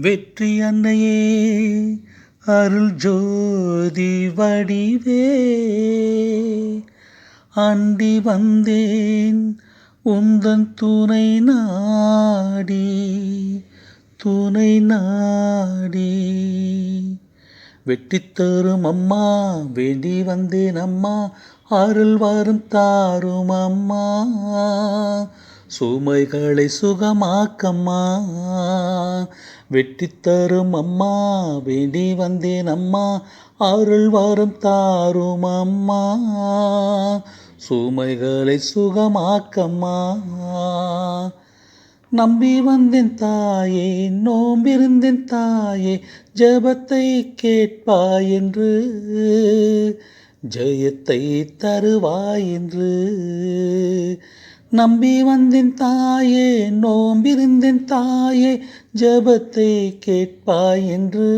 வெற்றி அன்னையே அருள் ஜோதி வடிவே. அண்டி வந்தேன் உந்தன் துணை நாடி துணை நாடி. வெட்டித்தரும் அம்மா வேண்டி வந்தேன் அம்மா அருள் வரும் தாரும் அம்மா. சுமைகளை சுகமாக்கம்மா. வெட்டித்தரும் அம்மா வேண்டி வந்தேன் அம்மா அருள் வரும் தாரும் அம்மா. சுமைகளை சுகமாக்கம்மா. நம்பி வந்தேன் தாயே நோம்பிருந்தேன் தாயே ஜபத்தை கேட்பாய் என்று. ஜெயத்தை தருவாய் என்று. நம்பி வந்தேன் தாயே நோம்பிருந்தேன் தாயே ஜபத்தை கேட்பாய் என்று.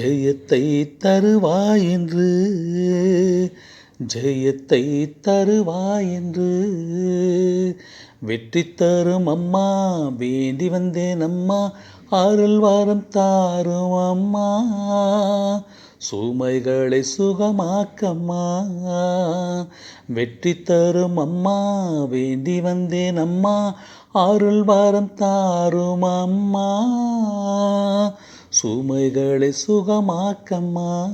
ஜெயத்தை தருவாய் என்று. ஜெயத்தை தருவாய் என்று. வெற்றி தரும் அம்மா வேண்டி வந்தேன் அம்மா அருள்வாரம் தாரும் அம்மா. சுமைகளை சுகமாக்கம்மா. வெற்றி தரும் அம்மா வேண்டி வந்தேன் அம்மா அருள் வாரம் தாரும் அம்மா. சுமைகளை சுகமாக்கம்மா.